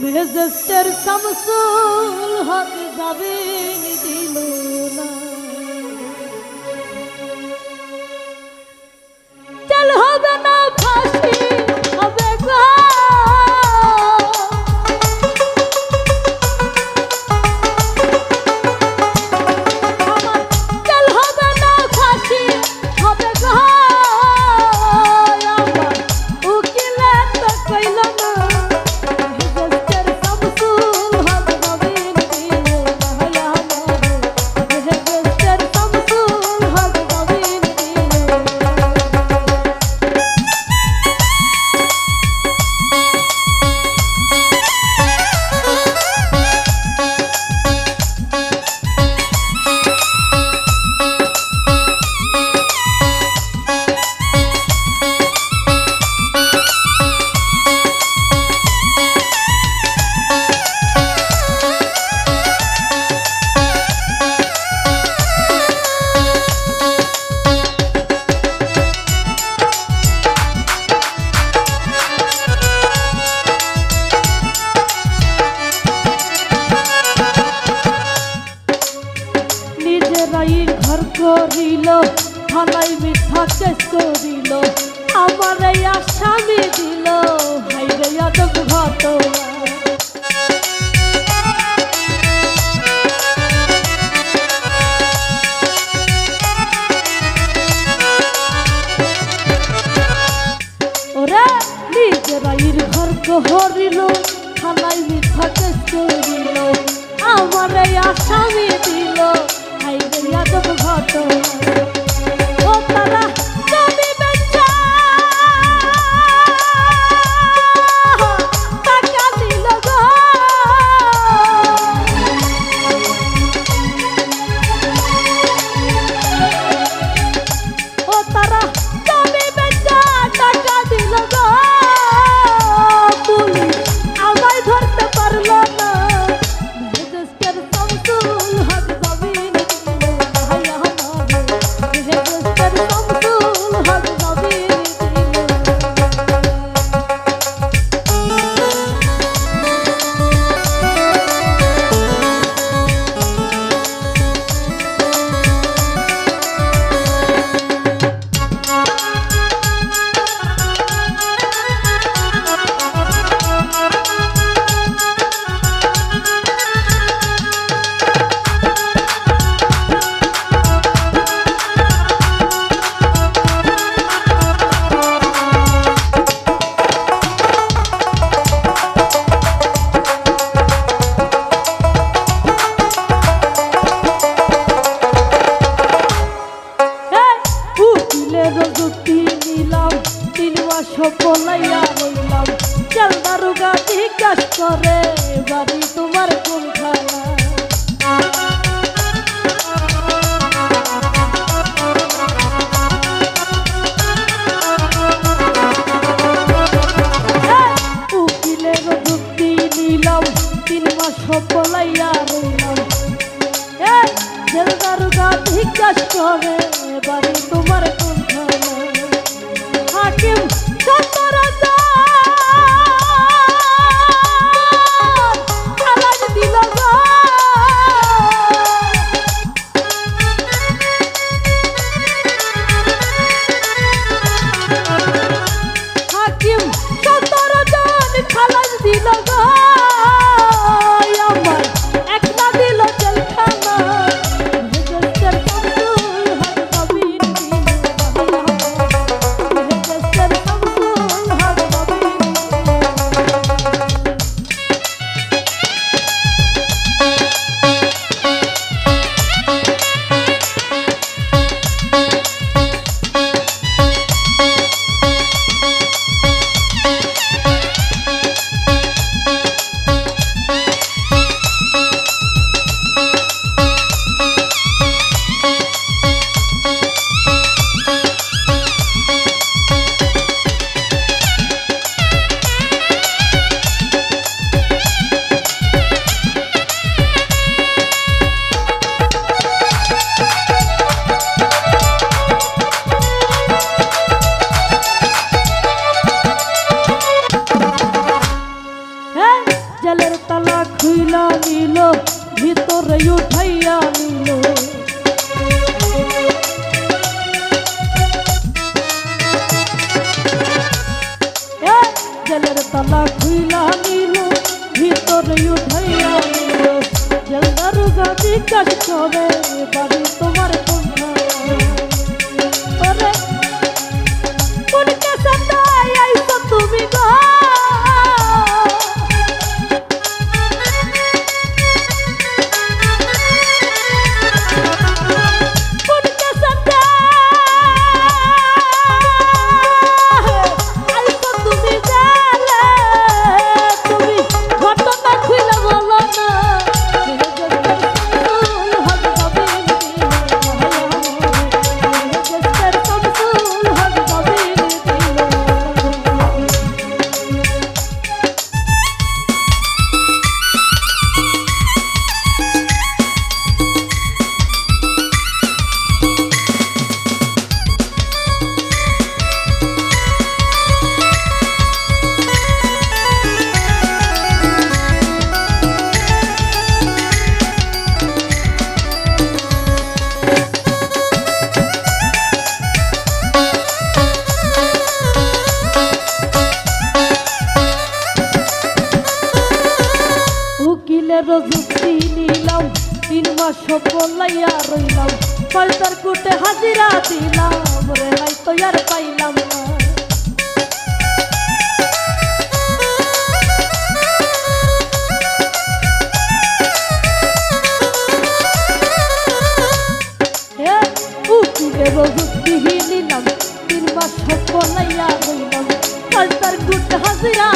মির্জাস্টার শামসুল হক যাবে করিল, ভালাই মিথ্যা কেস করিল, আমার এই আসামি দিল হাইরে আদক ঘটনা নিজেরাইর ঘর হরিল থানায় মিথ্যা কেস করিল, আমার এই আসামি দিল হাই রে ঘটনা ও তারা জিজ্ঞাসা করে বাড়ি তোমার কোন হাকিম নিল, ভিতরে উঠাইয়া নিল। জেলের তালা খুইলা নিল, ভিতরে উঠাইয়া নিল। জেল দারুগা জিজ্ঞাস করে বাড়ি তোমার তুমি গো? মাস পলাইয়া রইলাম, পাল্টার কুটে হাজিরা দিলাম রেলাই তো আর পাইলাম না। নিলাম তিন মাস পলাইয়া রইলাম, পাল্টার কুটে হাজিরা